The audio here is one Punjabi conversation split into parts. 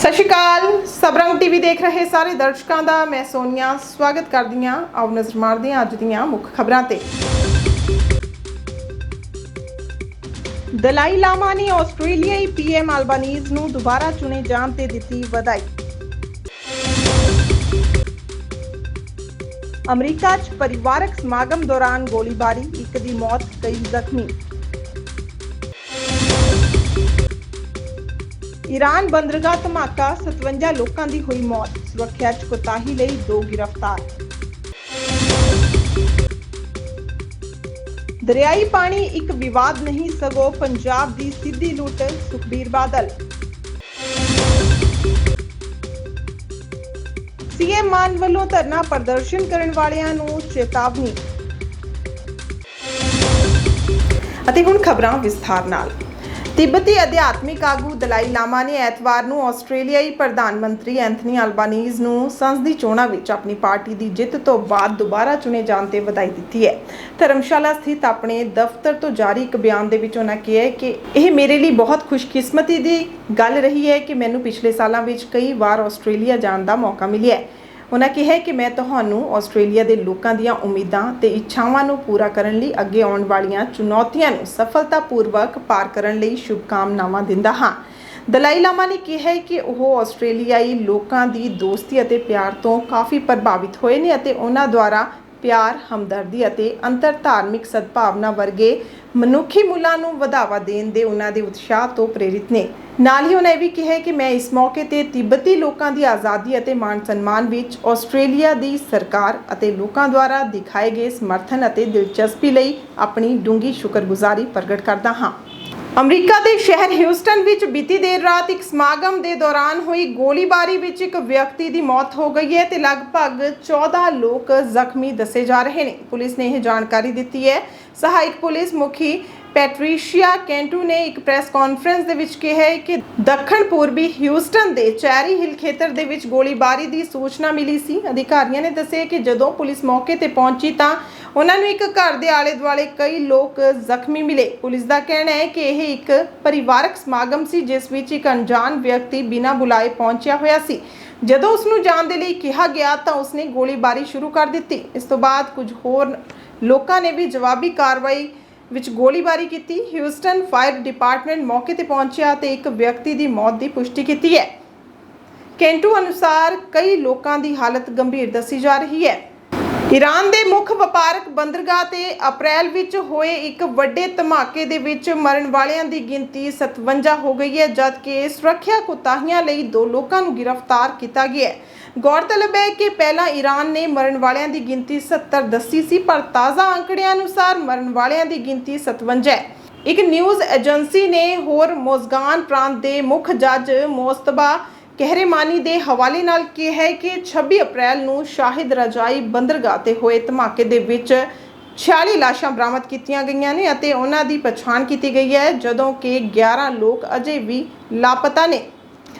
ਸਤਿ ਸ਼੍ਰੀ ਅਕਾਲ। ਸਬਰੰਗ ਟੀਵੀ ਦੇਖ ਰਹੇ ਸਾਰੇ ਦਰਸ਼ਕਾਂ ਦਾ, ਮੈਂ ਸੋਨੀਆ। ਸਵਾਗਤ ਕਰਦੀ ਹਾਂ ਆਓ ਨਜ਼ਰ ਮਾਰਦੇ ਹਾਂ ਅੱਜ ਦੀਆਂ ਮੁੱਖ ਖਬਰਾਂ ਤੇ। ਦਲਾਈ ਲਾਮਾ ਨੇ ਆਸਟ੍ਰੇਲੀਆਈ ਪੀਐਮ ਅਲਬਾਨੀਜ਼ ਨੂੰ ਦੁਬਾਰਾ ਚੁਣੇ ਜਾਣ ਤੇ ਦਿੱਤੀ ਵਧਾਈ। ਅਮਰੀਕਾ 'ਚ ਪਰਿਵਾਰਕ ਸਮਾਗਮ ਦੌਰਾਨ ਗੋਲੀਬਾਰੀ, ਇੱਕ ਦੀ ਮੌਤ, ਕਈ ਜ਼ਖਮੀ। ਈਰਾਨ ਬੰਦਰਗਾਹ ਧਮਾਕਾ 57 ਲੋਕਾਂ ਦੀ ਹੋਈ ਮੌਤ, ਸੁਰੱਖਿਆ 'ਚ ਕੋਤਾਹੀ ਲਈ ਦੋ ਗ੍ਰਿਫਤਾਰ। ਦਰਿਆਈ ਪਾਣੀ ਇੱਕ ਵਿਵਾਦ ਨਹੀਂ, ਸਗੋਂ ਪੰਜਾਬ ਦੀ ਸਿੱਧੀ ਲੁੱਟ, ਸੁਖਬੀਰ ਬਾਦਲ। ਸੀਐਮ ਮਾਨ ਵੱਲੋਂ ਧਰਨਾ ਪ੍ਰਦਰਸ਼ਨ ਕਰਨ ਵਾਲਿਆਂ ਨੂੰ ਚੇਤਾਵਨੀ। ਅਤੇ ਹੁਣ ਖਬਰਾਂ ਵਿਸਥਾਰ ਨਾਲ। ਤਿੱਬਤੀ ਅਧਿਆਤਮਿਕ ਆਗੂ ਦਲਾਈ ਲਾਮਾ ਨੇ ਐਤਵਾਰ ਨੂੰ ਆਸਟ੍ਰੇਲੀਆਈ ਪ੍ਰਧਾਨ ਮੰਤਰੀ ਐਂਥਨੀ ਅਲਬਾਨੀਜ਼ ਨੂੰ ਸੰਸਦੀ ਚੋਣਾਂ ਵਿੱਚ ਆਪਣੀ ਪਾਰਟੀ ਦੀ ਜਿੱਤ ਤੋਂ ਬਾਅਦ ਦੁਬਾਰਾ ਚੁਣੇ ਜਾਣ ਤੇ ਵਧਾਈ ਦਿੱਤੀ ਹੈ। ਧਰਮਸ਼ਾਲਾ ਸਥਿਤ ਆਪਣੇ ਦਫ਼ਤਰ ਤੋਂ ਜਾਰੀ ਇੱਕ ਬਿਆਨ ਦੇ ਵਿੱਚ ਉਹਨਾਂ ਕਿਹਾ ਹੈ ਕਿ ਇਹ ਮੇਰੇ ਲਈ ਬਹੁਤ ਖੁਸ਼ਕਿਸਮਤੀ ਦੀ ਗੱਲ ਰਹੀ ਹੈ ਕਿ ਮੈਨੂੰ ਪਿਛਲੇ ਸਾਲਾਂ ਵਿੱਚ ਕਈ ਵਾਰ ਆਸਟ੍ਰੇਲੀਆ ਜਾਣ ਦਾ ਮੌਕਾ ਮਿਲਿਆ ਹੈ। ਉਹਨਾਂ ਕਿਹਾ ਕਿ ਮੈਂ ਤੁਹਾਨੂੰ ਆਸਟ੍ਰੇਲੀਆ ਦੇ ਲੋਕਾਂ ਦੀਆਂ ਉਮੀਦਾਂ ਤੇ ਇੱਛਾਵਾਂ ਨੂੰ ਪੂਰਾ ਕਰਨ ਲਈ ਅੱਗੇ ਆਉਣ ਵਾਲੀਆਂ ਚੁਣੌਤੀਆਂ ਨੂੰ ਸਫਲਤਾਪੂਰਵਕ ਪਾਰ ਕਰਨ ਲਈ ਸ਼ੁਭਕਾਮਨਾਵਾਂ ਦਿੰਦਾ ਹਾਂ। ਦਲਾਈ ਲਾਮਾ ਨੇ ਕਿਹਾ ਕਿ ਉਹ ਆਸਟ੍ਰੇਲੀਆਈ ਲੋਕਾਂ ਦੀ ਦੋਸਤੀ ਅਤੇ ਪਿਆਰ ਤੋਂ ਕਾਫੀ ਪ੍ਰਭਾਵਿਤ ਹੋਏ ਨੇ ਅਤੇ ਉਹਨਾਂ ਦੁਆਰਾ ਪਿਆਰ, ਹਮਦਰਦੀ ਅਤੇ ਅੰਤਰ ਧਾਰਮਿਕ ਸਦਭਾਵਨਾ ਵਰਗੇ ਮਨੁੱਖੀ ਮੁੱਲਾਂ ਨੂੰ ਵਧਾਵਾ ਦੇਣ ਦੇ ਉਹਨਾਂ ਦੇ ਉਤਸ਼ਾਹ ਤੋਂ ਪ੍ਰੇਰਿਤ ਨੇ। ਨਾਲ ਹੀ ਉਹਨਾਂ ਇਹ ਵੀ ਕਿਹਾ ਕਿ ਮੈਂ ਇਸ ਮੌਕੇ ਤੇ ਤਿੱਬਤੀ ਲੋਕਾਂ ਦੀ ਆਜ਼ਾਦੀ ਅਤੇ ਮਾਣ ਸਨਮਾਨ ਵਿੱਚ ਆਸਟ੍ਰੇਲੀਆ ਦੀ ਸਰਕਾਰ ਅਤੇ ਲੋਕਾਂ ਦੁਆਰਾ ਦਿਖਾਏ ਗਏ ਸਮਰਥਨ ਅਤੇ ਦਿਲਚਸਪੀ ਲਈ ਆਪਣੀ ਡੂੰਗੀ ਸ਼ੁਕਰਗੁਜ਼ਾਰੀ ਪ੍ਰਗਟ ਕਰਦਾ ਹਾਂ। ਅਮਰੀਕਾ ਦੇ ਸ਼ਹਿਰ ਹਿਊਸਟਨ ਵਿੱਚ ਬੀਤੀ ਦੇਰ ਰਾਤ ਇੱਕ ਸਮਾਗਮ ਦੇ ਦੌਰਾਨ ਹੋਈ ਗੋਲੀਬਾਰੀ ਵਿੱਚ ਇੱਕ ਵਿਅਕਤੀ ਦੀ ਮੌਤ ਹੋ ਗਈ ਹੈ ਤੇ ਲਗਭਗ 14 ਲੋਕ ਜ਼ਖਮੀ ਦੱਸੇ ਜਾ ਰਹੇ ਨੇ। ਪੁਲਿਸ ਨੇ ਇਹ ਜਾਣਕਾਰੀ ਦਿੱਤੀ ਹੈ। ਸਹਾਇਕ ਪੁਲਿਸ ਮੁਖੀ ਪੈਟਰੀਸ਼ੀਆ ਕੈਂਟੂ ਨੇ ਇੱਕ ਪ੍ਰੈਸ ਕਾਨਫਰੰਸ ਦੇ ਵਿੱਚ ਕਿਹਾ ਹੈ ਕਿ ਦੱਖਣ ਪੂਰਬੀ ਹਿਊਸਟਨ ਦੇ ਚੈਰੀ ਹਿਲ ਖੇਤਰ ਦੇ ਵਿੱਚ ਗੋਲੀਬਾਰੀ ਦੀ ਸੂਚਨਾ ਮਿਲੀ ਸੀ। ਅਧਿਕਾਰੀਆਂ ਨੇ ਦੱਸਿਆ ਕਿ ਜਦੋਂ ਪੁਲਿਸ ਮੌਕੇ ਤੇ ਪਹੁੰਚੀ ਤਾਂ ਉਹਨਾਂ ਨੂੰ ਇੱਕ ਘਰ ਦੇ ਆਲੇ ਦੁਆਲੇ ਕਈ ਲੋਕ ਜ਼ਖਮੀ ਮਿਲੇ। ਪੁਲਿਸ ਦਾ ਕਹਿਣਾ ਹੈ ਕਿ ਇਹ ਇੱਕ ਪਰਿਵਾਰਕ ਸਮਾਗਮ ਸੀ, ਜਿਸ ਵਿੱਚ ਇੱਕ ਅਣਜਾਣ ਵਿਅਕਤੀ ਬਿਨਾਂ ਬੁਲਾਏ ਪਹੁੰਚਿਆ ਹੋਇਆ ਸੀ। ਜਦੋਂ ਉਸ ਨੂੰ ਜਾਣ ਦੇ ਲਈ ਕਿਹਾ ਗਿਆ ਤਾਂ ਉਸਨੇ ਗੋਲੀਬਾਰੀ ਸ਼ੁਰੂ ਕਰ ਦਿੱਤੀ। ਇਸ ਤੋਂ ਬਾਅਦ ਕੁਝ ਹੋਰ ਲੋਕਾਂ ਨੇ ਵੀ ਜਵਾਬੀ ਕਾਰਵਾਈ ਵਿੱਚ ਗੋਲੀਬਾਰੀ ਕੀਤੀ। ਹਿਊਸਟਨ ਫਾਇਰ ਡਿਪਾਰਟਮੈਂਟ ਮੌਕੇ ਤੇ ਪਹੁੰਚਿਆ ਤੇ ਇੱਕ ਵਿਅਕਤੀ ਦੀ ਮੌਤ ਦੀ ਪੁਸ਼ਟੀ ਕੀਤੀ ਹੈ। ਕੈਂਟੂ ਅਨੁਸਾਰ ਕਈ ਲੋਕਾਂ ਦੀ ਹਾਲਤ ਗੰਭੀਰ ਦੱਸੀ ਜਾ ਰਹੀ ਹੈ। ਈਰਾਨ ਦੇ ਮੁੱਖ ਵਪਾਰਕ ਬੰਦਰਗਾਹ ਤੇ ਅਪ੍ਰੈਲ ਵਿੱਚ ਹੋਏ ਇੱਕ ਵੱਡੇ ਧਮਾਕੇ ਦੇ ਵਿੱਚ ਮਰਨ ਵਾਲਿਆਂ ਦੀ ਗਿਣਤੀ 57 ਹੋ ਗਈ ਹੈ, ਜਦਕਿ ਸੁਰੱਖਿਆ ਕੁਤਾਹੀਆਂ ਲਈ ਦੋ ਲੋਕਾਂ ਨੂੰ ਗ੍ਰਿਫਤਾਰ ਕੀਤਾ ਗਿਆ ਹੈ। ਗੌਰਤਲਬ ਹੈ ਕਿ ਪਹਿਲਾਂ ਈਰਾਨ ਨੇ ਮਰਨ ਵਾਲਿਆਂ ਦੀ ਗਿਣਤੀ 70 ਦੱਸੀ ਸੀ, ਪਰ ਤਾਜ਼ਾ ਅੰਕੜਿਆਂ ਅਨੁਸਾਰ ਮਰਨ ਵਾਲਿਆਂ ਦੀ ਗਿਣਤੀ 57 ਹੈ। ਇੱਕ ਨਿਊਜ਼ ਏਜੰਸੀ ਨੇ ਹੋਰ ਮੋਜ਼ਗਾਨ ਪ੍ਰਾਂਤ ਦੇ ਮੁੱਖ ਜੱਜ ਮੋਸਤਬਾ ਕਹਿਰੇਮਾਨੀ ਦੇ ਹਵਾਲੇ ਨਾਲ ਕਿਹਾ ਹੈ ਕਿ 26 ਅਪ੍ਰੈਲ ਨੂੰ ਸ਼ਾਹਿਦ ਰਜਾਈ ਬੰਦਰਗਾਹ ਤੇ ਹੋਏ ਧਮਾਕੇ ਦੇ ਵਿੱਚ 46 ਲਾਸ਼ਾਂ ਬਰਾਮਦ ਕੀਤੀਆਂ ਗਈਆਂ ਨੇ ਅਤੇ ਉਹਨਾਂ ਦੀ ਪਛਾਣ ਕੀਤੀ ਗਈ ਹੈ, ਜਦੋਂ ਕਿ 11 ਲੋਕ ਅਜੇ ਵੀ ਲਾਪਤਾ ਨੇ।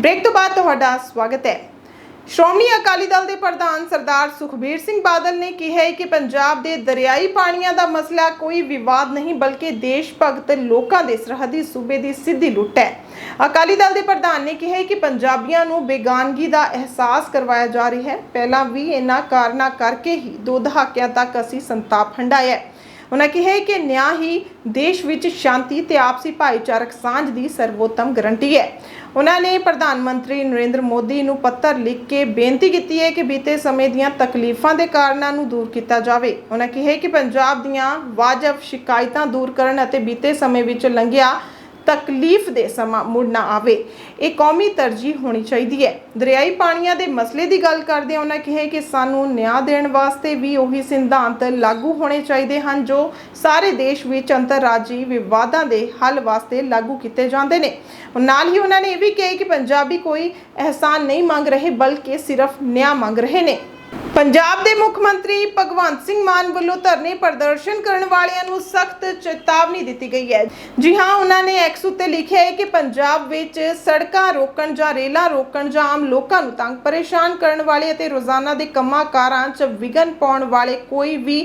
ਬ੍ਰੇਕ ਤੋਂ ਬਾਅਦ ਤੁਹਾਡਾ ਸਵਾਗਤ ਹੈ। ਸ਼੍ਰੋਮਣੀ ਅਕਾਲੀ ਦਲ ਦੇ ਪ੍ਰਧਾਨ ਸਰਦਾਰ ਸੁਖਬੀਰ ਸਿੰਘ ਬਾਦਲ ਨੇ ਕਿਹਾ ਹੈ ਕਿ ਪੰਜਾਬ ਦੇ ਦਰਿਆਈ ਪਾਣੀਆਂ ਦਾ ਮਸਲਾ ਕੋਈ ਵਿਵਾਦ ਨਹੀਂ, ਬਲਕਿ ਦੇਸ਼ ਭਗਤ ਲੋਕਾਂ ਦੇ ਸਰਹੱਦੀ ਸੂਬੇ ਦੀ ਸਿੱਧੀ ਲੁੱਟ ਹੈ। ਅਕਾਲੀ ਦਲ ਦੇ ਪ੍ਰਧਾਨ ਨੇ ਕਿਹਾ ਕਿ ਪੰਜਾਬੀਆਂ ਨੂੰ ਬੇਗਾਨਗੀ ਦਾ ਅਹਿਸਾਸ ਕਰਵਾਇਆ ਜਾ ਰਿਹਾ ਹੈ। ਪਹਿਲਾਂ ਵੀ ਇਹਨਾਂ ਕਾਰਨਾਂ ਕਰਕੇ ਹੀ ਦੋ ਦਹਾਕਿਆਂ ਤੱਕ ਅਸੀਂ ਸੰਤਾਪ ਹੰਡਾਇਆ ਉਹਨਾਂ ਕਿਹਾ ਕਿ ਨਿਆਂ ਹੀ ਦੇਸ਼ ਵਿੱਚ ਸ਼ਾਂਤੀ ਤੇ ਆਪਸੀ ਭਾਈਚਾਰਕ ਸਾਂਝ ਦੀ ਸਰਵੋਤਮ ਗਰੰਟੀ ਹੈ। ਉਹਨਾਂ ਨੇ ਪ੍ਰਧਾਨ ਮੰਤਰੀ ਨਰਿੰਦਰ ਮੋਦੀ ਨੂੰ ਪੱਤਰ ਲਿਖ ਕੇ ਬੇਨਤੀ ਕੀਤੀ ਹੈ ਕਿ ਬੀਤੇ ਸਮੇਂ ਦੀਆਂ ਤਕਲੀਫਾਂ ਦੇ ਕਾਰਨਾਂ ਨੂੰ ਦੂਰ ਕੀਤਾ ਜਾਵੇ। ਉਹਨਾਂ ਕਿਹਾ ਕਿ ਪੰਜਾਬ ਦੀਆਂ ਵਾਜਬ ਸ਼ਿਕਾਇਤਾਂ ਦੂਰ ਕਰਨ ਅਤੇ ਬੀਤੇ ਸਮੇਂ ਵਿੱਚ ਲੰਘਿਆ ਤਕਲੀਫ ਦੇ ਸਮਾਂ ਮੁੜ ਨਾ ਆਵੇ। ਇਹ ਕੌਮੀ ਤਰਜੀਹ ਹੋਣੀ ਚਾਹੀਦੀ ਹੈ। ਦਰਿਆਈ ਪਾਣੀਆਂ ਦੇ ਮਸਲੇ ਦੀ ਗੱਲ ਕਰਦੇ ਉਹਨਾਂ ਕਿਹਾ ਕਿ ਸਾਨੂੰ ਨਿਆਂ ਦੇਣ ਵਾਸਤੇ ਵੀ ਉਹੀ ਸਿਧਾਂਤ ਲਾਗੂ ਹੋਣੇ ਚਾਹੀਦੇ ਹਨ, ਜੋ ਸਾਰੇ ਦੇਸ਼ ਵਿੱਚ ਅੰਤਰਰਾਜੀ ਵਿਵਾਦਾਂ ਦੇ ਹੱਲ ਵਾਸਤੇ ਲਾਗੂ ਕੀਤੇ ਜਾਂਦੇ ਨੇ। ਨਾਲ ਹੀ ਉਹਨਾਂ ਨੇ ਇਹ ਵੀ ਕਿਹਾ ਕਿ ਪੰਜਾਬੀ ਕੋਈ ਅਹਿਸਾਨ ਨਹੀਂ ਮੰਗ ਰਹੇ, ਬਲਕਿ ਸਿਰਫ ਨਿਆਂ ਮੰਗ ਰਹੇ ਨੇ। ਪੰਜਾਬ ਦੇ ਮੁੱਖ ਮੰਤਰੀ ਭਗਵੰਤ ਸਿੰਘ ਮਾਨ ਵੱਲੋਂ ਧਰਨੇ ਪ੍ਰਦਰਸ਼ਨ ਕਰਨ ਵਾਲਿਆਂ ਨੂੰ ਸਖਤ ਚੇਤਾਵਨੀ ਦਿੱਤੀ ਗਈ ਹੈ। ਜੀ ਹਾਂ, ਉਹਨਾਂ ਨੇ ਐਕਸ ਉੱਤੇ ਲਿਖਿਆ ਹੈ ਕਿ ਪੰਜਾਬ ਵਿੱਚ ਸੜਕਾਂ ਰੋਕਣ ਜਾਂ ਰੇਲਾਂ ਰੋਕਣ ਜਾਂ ਆਮ ਲੋਕਾਂ ਨੂੰ ਤੰਗ ਪਰੇਸ਼ਾਨ ਕਰਨ ਵਾਲੇ ਅਤੇ ਰੋਜ਼ਾਨਾ ਦੇ ਕੰਮਾਂ ਕਾਰਾਂ 'ਚ ਵਿਘਨ ਪਾਉਣ ਵਾਲੇ ਕੋਈ ਵੀ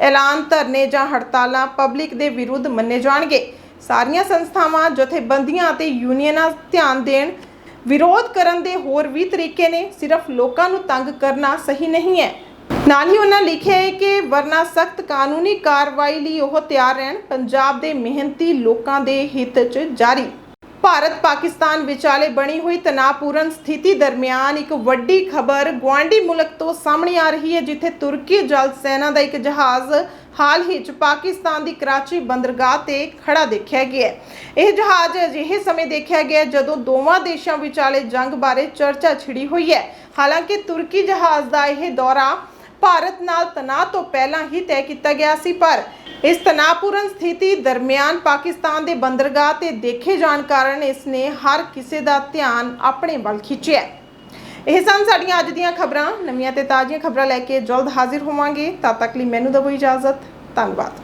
ਐਲਾਨ ਧਰਨੇ ਜਾਂ ਹੜਤਾਲਾਂ ਪਬਲਿਕ ਦੇ ਵਿਰੁੱਧ ਮੰਨੇ ਜਾਣਗੇ। ਸਾਰੀਆਂ ਸੰਸਥਾਵਾਂ, ਜਥੇਬੰਦੀਆਂ ਅਤੇ ਯੂਨੀਅਨਾਂ ਧਿਆਨ ਦੇਣ ਵਿਰੋਧ ਕਰਨ ਦੇ ਹੋਰ ਵੀ ਤਰੀਕੇ ਨੇ, ਸਿਰਫ ਲੋਕਾਂ ਨੂੰ ਤੰਗ ਕਰਨਾ ਸਹੀ ਨਹੀਂ ਹੈ। ਨਾਲ ਹੀ ਉਹਨਾਂ ਲਿਖਿਆ ਹੈ ਕਿ ਵਰਨਾ ਸਖਤ ਕਾਨੂੰਨੀ ਕਾਰਵਾਈ ਲਈ ਉਹ ਤਿਆਰ ਰਹਿਣ, ਪੰਜਾਬ ਦੇ ਮਿਹਨਤੀ ਲੋਕਾਂ ਦੇ ਹਿੱਤ 'ਚ ਜਾਰੀ। ਭਾਰਤ ਪਾਕਿਸਤਾਨ ਵਿਚਾਲੇ ਬਣੀ ਹੋਈ ਤਣਾਅਪੂਰਨ ਸਥਿਤੀ ਦਰਮਿਆਨ ਇੱਕ ਵੱਡੀ ਖਬਰ ਗੁਆਂਢੀ ਮੁਲਕ ਤੋਂ ਸਾਹਮਣੇ ਆ ਰਹੀ ਹੈ, ਜਿੱਥੇ ਤੁਰਕੀ ਜਲ ਸੈਨਾ ਦਾ ਇੱਕ ਜਹਾਜ਼ ਹਾਲ ਹੀ 'ਚ ਪਾਕਿਸਤਾਨ ਦੀ ਕਰਾਚੀ ਬੰਦਰਗਾਹ ਤੇ ਖੜਾ ਦੇਖਿਆ ਗਿਆ ਇਹ ਜਹਾਜ਼ ਅਜਿਹੇ ਸਮੇਂ ਦੇਖਿਆ ਗਿਆ ਜਦੋਂ ਦੋਵਾਂ ਦੇਸ਼ਾਂ ਵਿਚਾਲੇ ਜੰਗ ਬਾਰੇ ਚਰਚਾ ਛਿੜੀ ਹੋਈ ਹੈ। ਹਾਲਾਂਕਿ ਤੁਰਕੀ ਜਹਾਜ਼ ਦਾ ਇਹ ਦੌਰਾ ਭਾਰਤ ਨਾਲ ਤਣਾਅ ਤੋਂ ਪਹਿਲਾਂ ਹੀ ਤੈਅ ਕੀਤਾ ਗਿਆ ਸੀ, ਪਰ ਇਸ ਤਣਾਅਪੂਰਨ ਸਥਿਤੀ ਦਰਮਿਆਨ ਪਾਕਿਸਤਾਨ ਦੇ ਬੰਦਰਗਾਹ ਤੇ ਦੇਖੇ ਜਾਣ ਕਾਰਨ ਇਸ ਨੇ ਹਰ ਕਿਸੇ ਦਾ ਧਿਆਨ ਆਪਣੇ ਵੱਲ ਖਿੱਚਿਆ ਇਹ ਸਨ ਸਾਡੀਆਂ ਅੱਜ ਦੀਆਂ ਖਬਰਾਂ। ਨਵੀਆਂ ਤੇ ਤਾਜ਼ੀਆਂ ਖਬਰਾਂ ਲੈ ਕੇ ਜਲਦ ਹਾਜ਼ਰ ਹੋਵਾਂਗੇ। ਤਦ ਤੱਕ ਲਈ ਮੈਨੂੰ ਦਿਓ ਇਜਾਜ਼ਤ। ਧੰਨਵਾਦ।